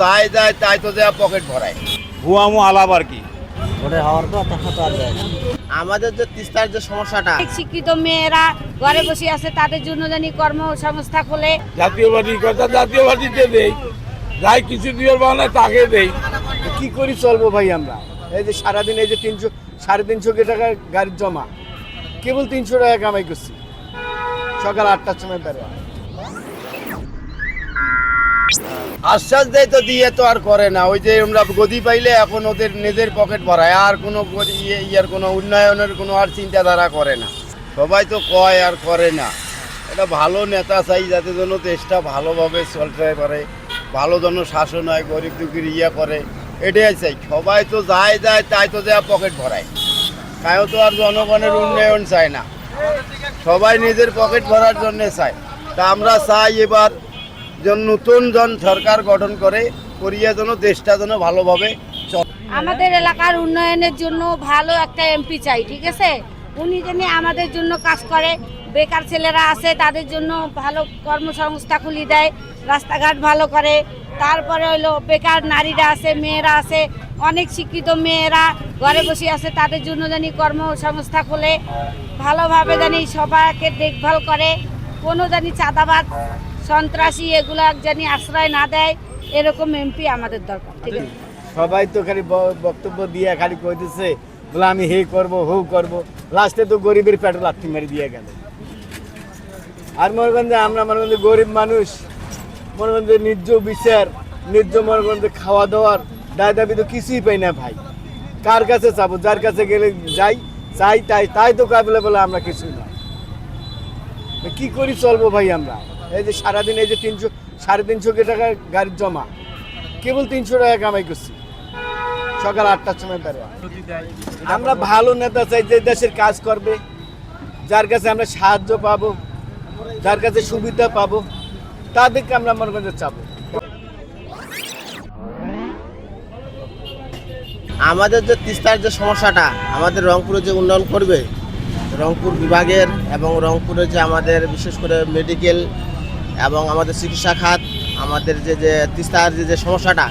যাই যায় তাই তো দেয়া পকেট ভরায়। ভুয়ামো আলাপ আর কি? ওটা হওয়ার পর তখন আর আমাদের যে তিস্তার যে সমস্যাটা শিক্ষিত মেয়েরা ঘরে বসে আছে তাদের জন্য জানি কর্মসংস্থা খোলে। জাতীয়বাদী কথা জাতীয়বাদীতে দেই যাই কিছু দিয়ে বানায় তাকে দেই। কি করি চলবো ভাই আমরা? এই যে সারাদিন এই যে তিনশো সাড়ে তিনশো টাকা গাড়ির জমা কেবল তিনশো টাকা কামাই করছি। সকাল আটটার সময় বেরো আশ্বাস দেয় তো দিয়ে তো আর করে না। ওই যে আমরা গদি পাইলে এখন ওদের নিজের পকেট ভরায়। আর কোনো ইয়ে- ইয়ার কোনো উন্নয়নের কোনো আর চিন্তাধারা করে না। সবাই তো কয় আর করে না। এটা ভালো নেতা চাই যাতে জন্য দেশটা ভালোভাবে চলতে পারে, ভালো জন্য শাসন হয়, গরিব দুঃখীর ইয়ে করে। এটাই চাই। সবাই তো যায় যায়, তাই তো দেয়া পকেট ভরায়। তাইও তো আর জনগণের উন্নয়ন চায় না। সবাই নিজের পকেট ভরার জন্য চায়। তা আমরা চাই এবার যেন নতুন জন সরকার গঠন করে, করিয়া যেন দেশটা যেন ভালোভাবে আমাদের এলাকার উন্নয়নের জন্য ভালো একটা এমপি চাই, ঠিক আছে? উনি জানি আমাদের জন্য কাজ করে। বেকার ছেলেরা আছে, তাদের জন্য ভালো কর্মসংস্থা খুলি দেয়, রাস্তাঘাট ভালো করে। তারপরে হলো বেকার নারীরা আছে, মেয়েরা আছে, অনেক শিক্ষিত মেয়েরা ঘরে বসে আছে, তাদের জন্য জানি কর্মসংস্থা খুলে, ভালোভাবে জানি সবাইকে দেখভাল করে। কোনো জানি চাঁদাবাদ সন্ত্রাসী এগুলা জানি আশ্রয় না দেয়, এরকম এমপি আমাদের দরকার। ঠিক আছে? সবাই তো খালি বক্তব্য দিয়ে খালি কইতেছে, বলে আমি হে করব, হু করব। লাস্টে তো গরিবের পেটে লাথি মেরে দিয়ে গেল। আর মনে যে আমরা মনে গরিব মানুষ, মনে করেন যে নির্জ বিচার, নির্জ মনে করেন যে খাওয়া দাওয়ার দায় দাবি তো কিছুই পাই না ভাই। কার কাছে চাবো? যার কাছে গেলে যাই, চাই তাই তাই তো কাবিলে বলে আমরা কিছুই না। কি করি চলবো ভাই আমরা? এই যে সারাদিন এই যে তিনশো, সাড়ে তিনশো টাকা গাড়ির জমা। কেবল তিনশো টাকা কামাই করছি। সকাল আটটার সময় বেরো আমরা ভালো নেতা চাই, যে দেশের কাজ করবে, যার কাছে আমরা সাহায্য পাবো, যার কাছে সুবিধা পাবো, তাদেরকে আমরা মনে করি চাবো। আমাদের যে তিস্তার যে সমস্যাটা, আমাদের রংপুরে যে উন্নয়ন করবে, রংপুর বিভাগের এবং রংপুরে যে আমাদের বিশেষ করে মেডিকেল এবং আমাদের চিকিৎসা খাত, আমাদের যে যে তিস্তার যে যে সমস্যাটা,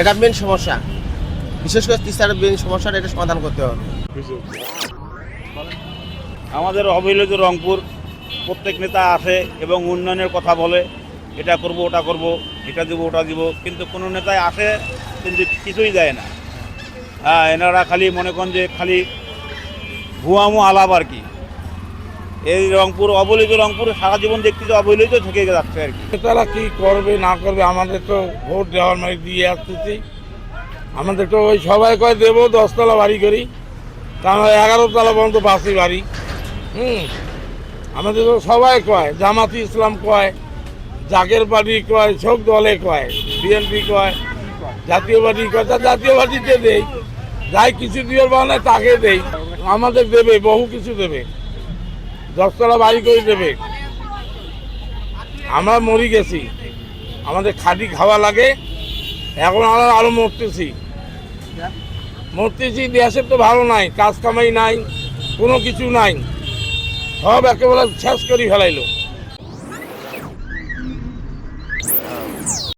এটা মেন সমস্যা। বিশেষ করে তিস্তার মেন সমস্যাটা, এটা সমাধান করতে হবে। আমাদের অবহেলিত রংপুর, প্রত্যেক নেতা আসে এবং উন্নয়নের কথা বলে, এটা করব, ওটা করব, এটা দিব, ওটা দিব, কিন্তু কোনো নেতায় আসে, কিন্তু কিছুই দেয় না। হ্যাঁ এনারা খালি মনে করেন যে খালি ভুয়ামো আলাপ আর কি। এই রংপুর অবহেলিত রংপুর সারা জীবন দেখতেছে অবহেলিত থেকে যাচ্ছে আর কি। তারা কি করবে, না করবে, আমাদের তো ভোট দেওয়ার মানে দিয়ে আসতেছি। আমাদের তো ওই সবাই কয়, দেবো দশতলা বাড়ি করি। তা আমরা এগারো তলা পর্যন্ত বাসি বাড়ি। হুম। আমাদের তো সবাই কয়, জামাতি ইসলাম কয় জাকের পার্টি কয়, সব দলে কয়, বিএনপি কয়, জাতীয় পার্টি কয়, তা জাতীয় পার্টিতে দেই। যাই কিছু দিয়ে বানায় তাকে দেই। আমাদের দেবে, বহু কিছু দেবে। দশতলা বাড়ি করে দেবে। আমরা মরি গেছি। আমাদের খাঁটি খাওয়া লাগে। এখন আমরা আরও মরতেছি। মরতেছি, দেশের তো ভালো নাই, কাজ কামাই নাই, কোনো কিছু নাই। সব একেবারে শেষ করে ফেলাইলো।